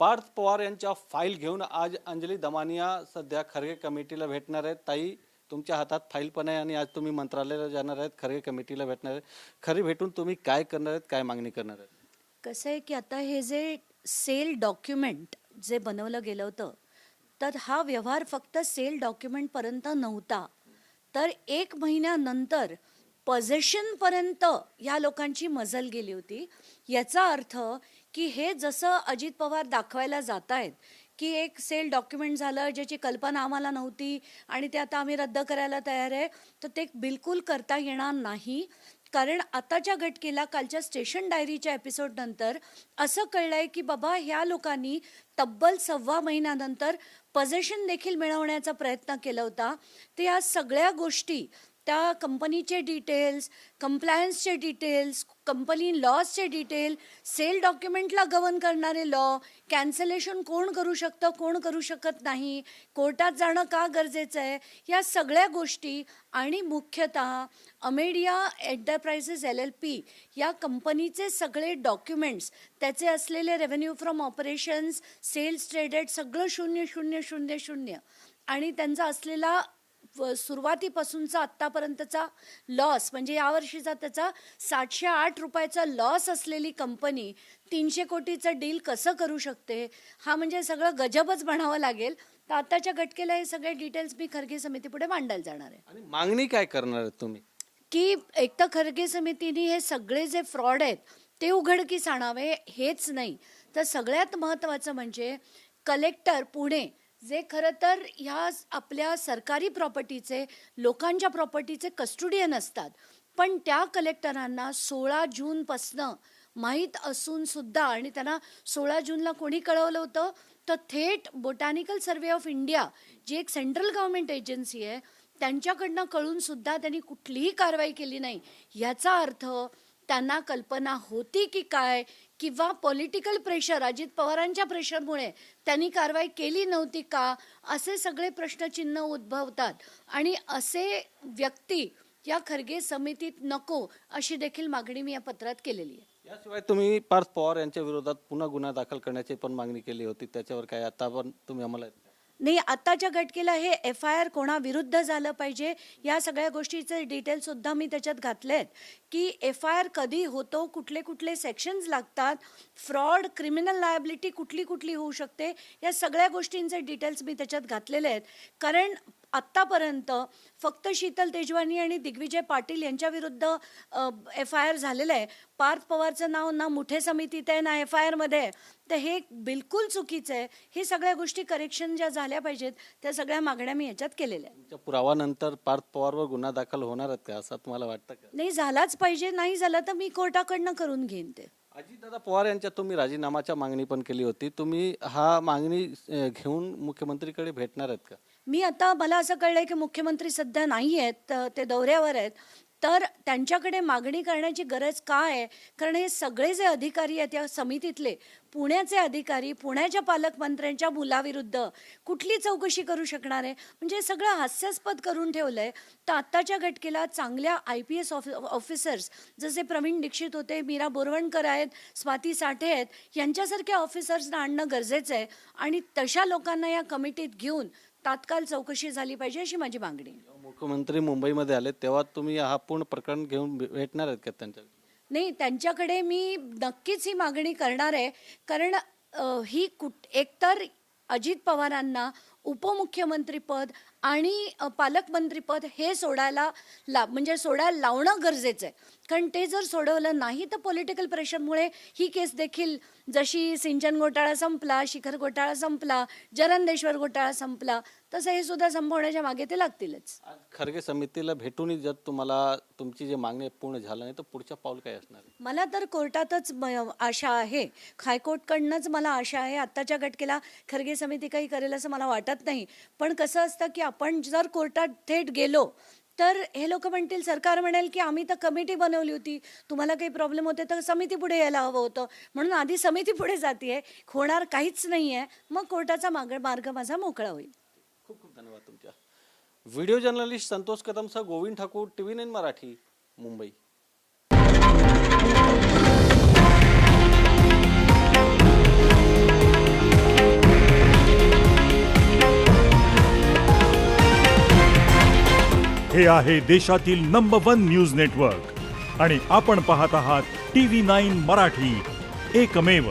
पार्थ पवार यांच्या फाईल घेऊन आज अंजली दमानिया सध्या खरगे कमिटीला भेटणार आहेत. ताई तुमच्या हातात फाईल पण आहे आणि आज तुम्ही मंत्रालयाला जाणार आहेत खरगे कमिटीला भेटणार आहेत. खरी भेटून तुम्ही काय करणार आहेत काय मागणी करणार आहेत? कसं आहे की आता हे जे सेल डॉक्युमेंट जे बनवलं गेलं होतं तर हा व्यवहार फक्त सेल डॉक्युमेंटपर्यंत नव्हता. तर एक महिन्यानंतर पजेशनपर्यंत या लोकांची मजल गेली होती. याचा अर्थ की हे जसं अजित पवार दाखवायला जात आहेत की एक सेल डॉक्युमेंट झालं ज्याची कल्पना आम्हाला नव्हती आणि ते आता आम्ही रद्द करायला तयार आहे तर ते बिलकुल करता येणार नाही. कारण आताच्या घटकेला कालच्या स्टेशन डायरीच्या एपिसोडनंतर असं कळलंय की बाबा ह्या लोकांनी तब्बल सव्वा महिन्यानंतर पजेशन देखील मिळवण्याचा प्रयत्न केला होता. ते या सगळ्या गोष्टी त्या कंपनीचे डिटेल्स कंप्लायन्सचे डिटेल्स कंपनी लॉजचे डिटेल सेल डॉक्युमेंटला गवन करणारे लॉ कॅन्सलेशन कोण करू शकतं कोण करू शकत नाही कोर्टात जाणं का गरजेचं आहे या सगळ्या गोष्टी आणि मुख्यतः Amadea enterprises L L P या कंपनीचे सगळे डॉक्युमेंट्स त्याचे असलेले revenue from operations sales traded सगळं शून्य शून्य शून्य शून्य आणि त्यांचा असलेला सुरुवातीपासूनचा आत्तापर्यंतचा लॉस म्हणजे यावर्षीचा त्याचा सातशे आठ रुपयाचा लॉस असलेली कंपनी तीनशे कोटीचं डील कसं करू शकते? हा म्हणजे सगळं गजबच म्हणावं लागेल. तर आताच्या घटकेला हे सगळे डिटेल्स मी खरगे समितीपुढे मांडायला जाणार आहे. आणि मागणी काय करणार तुम्ही? की एक तर खरगे समितीने हे सगळे जे फ्रॉड आहेत ते उघडकीस आणावे हेच नाही. तर सगळ्यात महत्त्वाचं म्हणजे कलेक्टर पुणे जे खरं तर ह्या आपल्या सरकारी प्रॉपर्टीचे लोकांच्या प्रॉपर्टीचे कस्टुडियन असतात. पण त्या कलेक्टरांना सोळा जूनपासनं माहीत असून सुद्धा आणि त्यांना सोळा जूनला कोणी कळवलं होतं? तर थेट बोटॅनिकल सर्वे ऑफ इंडिया जी एक सेंट्रल गव्हर्नमेंट एजन्सी आहे त्यांच्याकडनं कळून सुद्धा त्यांनी कुठलीही कारवाई केली नाही. याचा अर्थ त्यांना कल्पना होती की काय? किंवा पॉलिटिकल प्रेशर अजित पवारांच्या प्रेशरमुळे त्यांनी कारवाई केली नव्हती का? असे सगळे प्रश्नचिन्ह उद्भवतात. आणि असे व्यक्ती या खरगे समितीत नको अशी देखील मागणी मी या पत्रात केलेली आहे. याशिवाय तुम्ही पार्थ पवार यांच्या विरोधात पुन्हा गुन्हा दाखल करण्याची पण मागणी केली होती. त्याच्यावर काय आता पण तुम्ही आम्हाला नाही आत्ताच्या घटकेला हे एफ आय आर कोणाविरुद्ध झालं पाहिजे या सगळ्या गोष्टीचे डिटेल सुद्धा मी त्याच्यात घातले आहेत. की एफ आय आर कधी होतो कुठले कुठले सेक्शन्स लागतात फ्रॉड क्रिमिनल लायबिलिटी कुठली कुठली होऊ शकते या सगळ्या गोष्टींचे डिटेल्स मी त्याच्यात घातलेले आहेत. कारण आत्तापर्यंत फक्त शीतल तेजवानी आणि दिग्विजय पाटील यांच्या विरुद्ध एफ आय आर झालेलं आहे. पार्थ पवारचं नाव ना मुठे समितीत आहे ना एफ आय आरमध्ये तर हे बिलकुल चुकीचं आहे. हे सगळ्या गोष्टी करेक्शन ज्या झाल्या पाहिजेत त्या सगळ्या मागण्या मी याच्यात केलेल्या आहेत. पुरावानंतर पार्थ पवारवर गुन्हा दाखल होणार आहेत का? असं तुम्हाला वाटतं का? नाही झालाच पाहिजे. नाही झालं तर मी कोर्टाकडनं करून घेईन ते. अजितदादा पवार यांच्या तुम्ही राजीनामाच्या मागणी पण केली होती. तुम्ही हा मागणी घेऊन मुख्यमंत्रीकडे भेटणार आहेत का? मी आता मला असं कळलंय की मुख्यमंत्री सध्या नाही आहेत ते दौऱ्यावर आहेत. तर त्यांच्याकडे मागणी करण्याची गरज काय आहे? कारण हे सगळे जे अधिकारी आहेत या समितीतले पुण्याचे अधिकारी पुण्याच्या पालकमंत्र्यांच्या मुलाविरुद्ध कुठली चौकशी करू शकणार आहे? म्हणजे हे सगळं हास्यास्पद करून ठेवलं आहे तर आत्ताच्या घटकेला चांगल्या आय पी एस ऑफिसर्स जसे प्रवीण दीक्षित होते मीरा बोरवणकर आहेत स्वाती साठे आहेत यांच्यासारख्या ऑफिसर्सना आणणं गरजेचं आहे. आणि तशा लोकांना या कमिटीत घेऊन तात्काळ चौकशी झाली पाहिजे अशी माझी मागणी आहे. मुख्यमंत्री मुंबईमध्ये आले तेव्हा तुम्ही हा पूर्ण प्रकरण घेऊन भे- भेटणार आहेत का त्यांच्या नाही त्यांच्याकडे मी नक्कीच ही मागणी करणार आहे. कारण अ, ही कुठ एकतर अजित पवारांना उपमुख्यमंत्रीपद आणि अ, पालकमंत्रीपद हे सोडायला ला म्हणजे सोडायला लावणं गरजेचं आहे. कारण ते जर सोडवलं नाही तर पॉलिटिकल प्रेशरमुळे ही केस देखील जशी सिंचन घोटाळा संपला शिखर घोटाळा संपला जरंदेश्वर घोटाळा संपला तसं हे सुद्धा संपवण्याच्या मागे ते लागतीलच. आज खरगे समितीला भेटूनही जर तुम्हाला तुमची जी मागणी पूर्ण झालं नाही तर पुढच्या पाऊल काय असणार आहे? मला तर कोर्टातच म- आशा आहे. हायकोर्टकडनंच मला आशा आहे. आत्ताच्या घटकेला खरगे समिती काही करेल असं मला वाटत नाही. पण कसं असतं की आपण जर कोर्टात थेट गेलो तर हे लोक म्हणतील सरकार म्हणेल की आम्ही तर कमिटी बनवली होती. तुम्हाला काही प्रॉब्लेम होते तर समिती पुढे यायला हवं होतं. म्हणून आधी समिती पुढे जाते होणार काहीच नाही आहे मग कोर्टाचा माग मार्ग माझा मोकळा होईल. खूप खूप धन्यवाद तुमच्या. Video journalist Santosh कदमसह Govind Thakur T V nine Marathi Mumbai. हे आहे देशातील नंबर वन न्यूज नेटवर्क आणि आपण पाहत आहात टी व्ही नाईन मराठी. एकमेव